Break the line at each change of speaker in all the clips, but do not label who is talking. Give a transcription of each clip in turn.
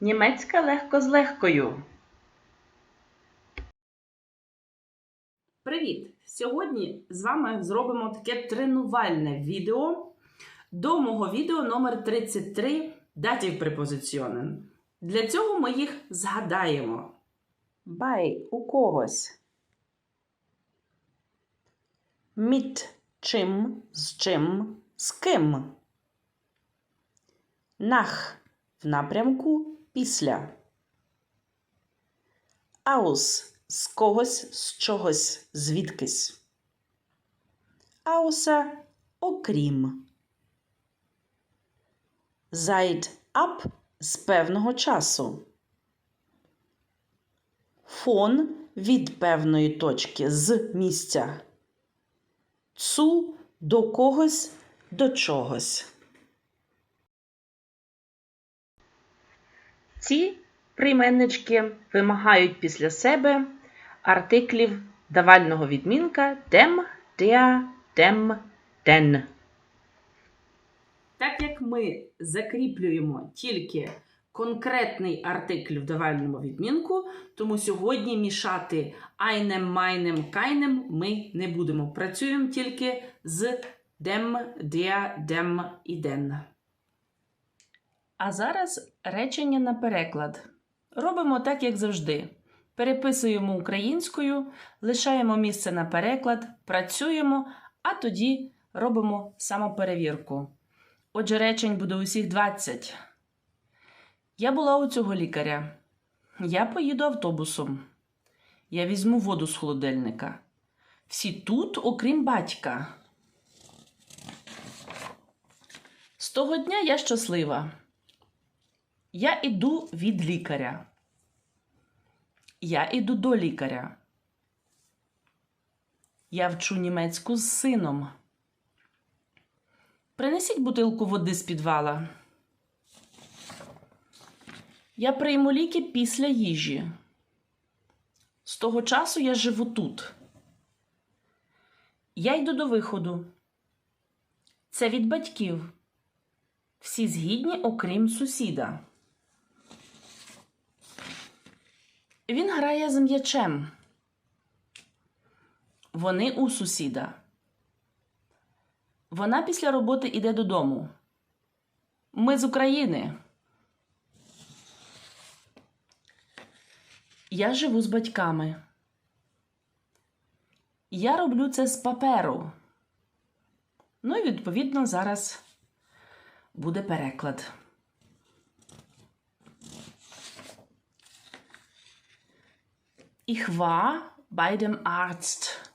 Німецька легко з легкою. Привіт! Сьогодні з вами зробимо таке тренувальне відео до мого відео номер 33 датів препозиціонен. Для цього ми їх згадаємо. Бай у когось. Mit чим, з чим, з ким. Nach в напрямку після. Aus з когось, з чогось, звідкись. Außer окрім. Seit ab з певного часу. Фон від певної точки з місця. Цу до когось, до чогось. Ці прийменнички вимагають після себе артиклів давального відмінка dem, der, dem, den. Так як ми закріплюємо тільки конкретний артикль в давальному відмінку, тому сьогодні мішати einem, meinem, keinem ми не будемо. Працюємо тільки з dem, der, dem і den. А зараз речення на переклад. Робимо так, як завжди. Переписуємо українською, лишаємо місце на переклад, працюємо, а тоді робимо самоперевірку. Отже, речень буде усіх 20. Я була у цього лікаря. Я поїду автобусом. Я візьму воду з холодильника. Всі тут, окрім батька. З того дня я щаслива. Я іду від лікаря. Я іду до лікаря. Я вчу німецьку з сином. Принесіть бутилку води з підвала. Я прийму ліки після їжі. З того часу я живу тут. Я йду до виходу. Це від батьків. Всі згідні, окрім сусіда. Він грає з м'ячем. Вони у сусіда. Вона після роботи йде додому. Ми з України. Я живу з батьками. Я роблю це з паперу. Ну і відповідно зараз буде переклад. Ich war bei dem Arzt.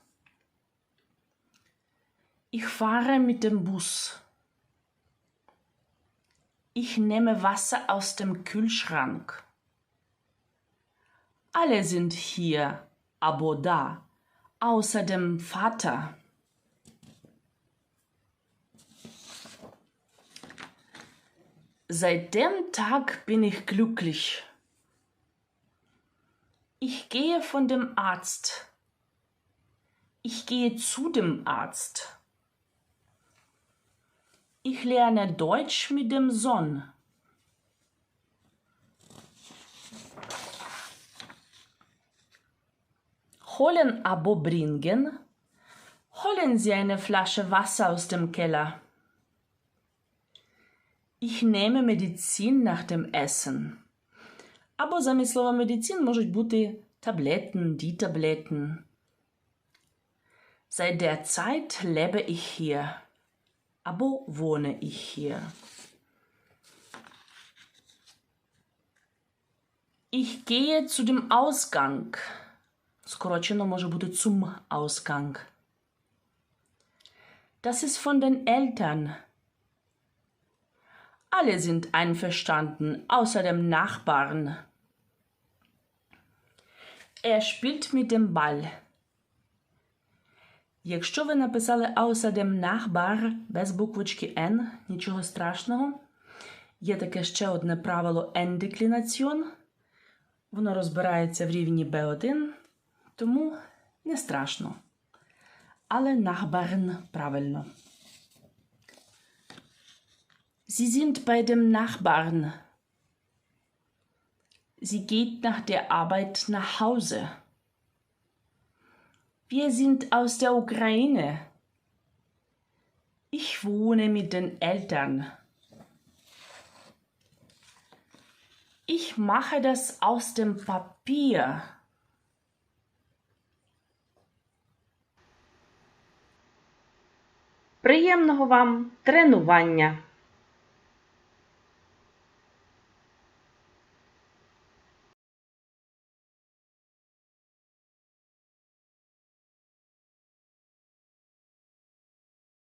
Ich fahre mit dem Bus. Ich nehme Wasser aus dem Kühlschrank. Alle sind hier, aber da, außer dem Vater. Seit dem Tag bin ich glücklich. Ich gehe von dem Arzt. Ich gehe zu dem Arzt. Ich lerne Deutsch mit dem Sohn. Holen aber bringen. Holen Sie eine Flasche Wasser aus dem Keller. Ich nehme Medizin nach dem Essen. Або замість слова медицин можуть бути Tabletten, die Tabletten. Seit der Zeit lebe ich hier. Або wohne ich hier. Ich gehe zu dem Ausgang. Скорочено може бути zum Ausgang. Das ist von den Eltern. Alle sind einverstanden, außer dem Nachbarn. Er spielt mit dem Ball. Якщо ви написали außer dem Nachbar без буквочки N, нічого страшного. Є таке ще одне правило N-деклінаціон. Воно розбирається в рівні B1, тому не страшно. Але Nachbarn правильно. Sie sind bei dem Nachbarn.
Sie geht nach der Arbeit nach Hause. Wir sind aus der Ukraine. Ich wohne mit den Eltern. Ich mache das aus dem Papier.
Приємного вам тренування!